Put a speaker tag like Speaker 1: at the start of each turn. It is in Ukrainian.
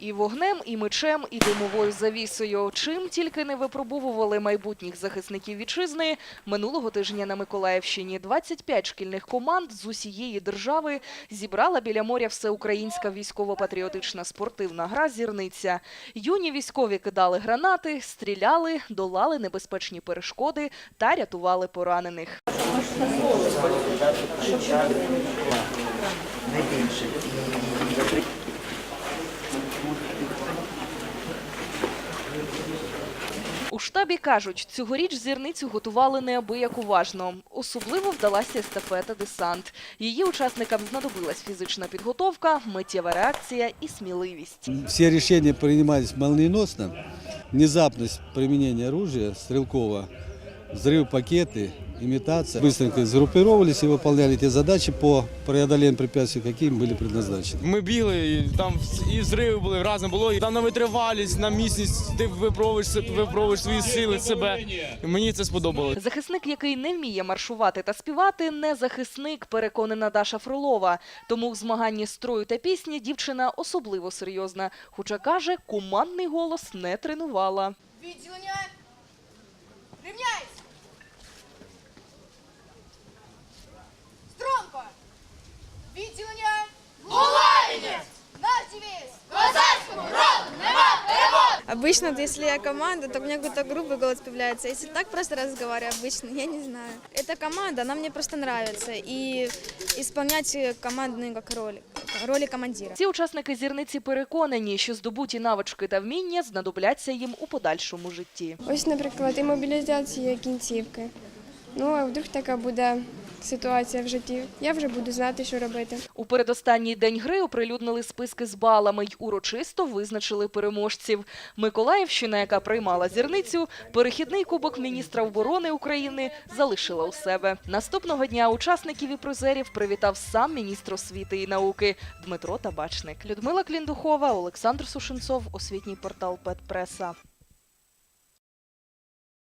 Speaker 1: І вогнем, і мечем, і димовою завісою. Чим тільки не випробовували майбутніх захисників вітчизни. Минулого тижня на Миколаївщині 25 шкільних команд з усієї держави зібрала біля моря всеукраїнська військово-патріотична спортивна гра «Зірниця». Юні військові кидали гранати, стріляли, долали небезпечні перешкоди та рятували поранених.
Speaker 2: найбільше.
Speaker 1: Штабі кажуть, цьогоріч зірницю готували неабияк уважно. Особливо вдалася естафета десант. Її учасникам знадобилась фізична підготовка, миттєва реакція і сміливість.
Speaker 3: Всі рішення приймались молниеносно. внезапність примінення оружия стрелкового, взрыв пакеты, имитация. Быстренько сгруппировались и выполняли те задачи по преодолению препятствий, какие им были предназначены.
Speaker 4: Ми бігли, і там і зриви були, разне було. І там на витривалість, на міцність, ти випробуєш, се- випробуєш свої сили, себе. І мені це сподобалось.
Speaker 1: Захисник, який не вміє маршувати та співати, не захисник, переконана Даша Фролова. Тому в змаганні строю та пісні дівчина особливо серйозна. Хоча каже, командний голос не тренувала.
Speaker 5: Відділення. Рівняйсь.
Speaker 6: Обычно, вот если я команда, то у меня какой-то грубый голос появляется. Если так просто разговариваю, обычно, я не знаю. Эта команда, она мне просто нравится. И исполнять э, командную как роли, роли командира.
Speaker 1: Ці учасники зірниці переконані, що здобуті навички та вміння знадобляться їм у подальшому житті.
Speaker 7: Ось, наприклад, і мобілізація кінцівки. Ну, а вдруг така буде ситуація в житті, я вже буду знати, що робити.
Speaker 1: У передостанній день гри оприлюднили списки з балами й урочисто визначили переможців. Миколаївщина, яка приймала зірницю, перехідний кубок міністра оборони України залишила у себе. Наступного дня учасників і призерів привітав сам міністр освіти і науки Дмитро Табачник. Людмила Кліндухова, Олександр Сушенцов, освітній портал Петпреса.